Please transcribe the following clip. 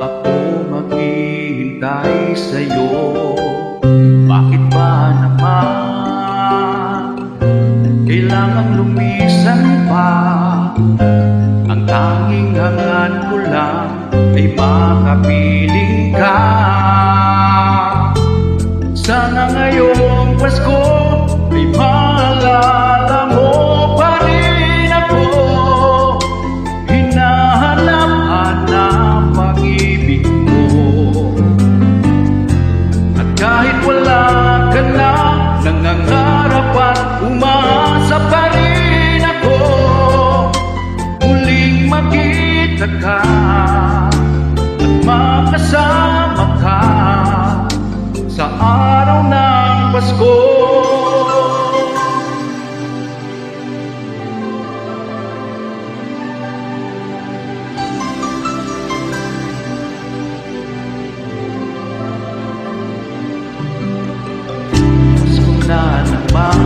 ako maghihintay sa'yo. Bakit ba naman? Kailangan lumisan pa. Ang tanging hangan ko lang ay makapiling ka. Sana ngayong Pasko ay maalala mo pa. Ka na Nangangarap at umasa pa Pasko